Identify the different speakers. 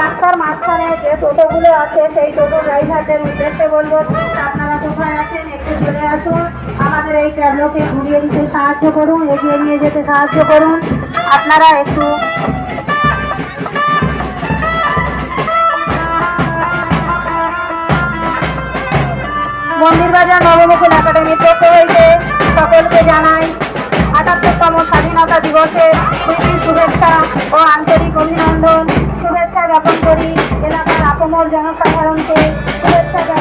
Speaker 1: রাস্তার মাঝখানে যে টোটোগুলো আছে, সেই টোটো ড্রাইভারদের উদ্দেশ্যে বলব, আপনারা কোথায় আছেন একটু চলে আসুন। আমাদের এই ট্যাবলোকে ঘুরিয়ে দিতে সাহায্য করুন, এগিয়ে নিয়ে যেতে সাহায্য করুন। আপনারা একটু মন্দিরবাজার নবমুকুল একাডেমির পক্ষ হইতে সকলকে জানাই, আটাত্তরতম স্বাধীনতা দিবসের শুভেচ্ছা ও আন্তরিক অভিনন্দন। করি এলাকার আপমর জনসাধারণকে শুভেচ্ছা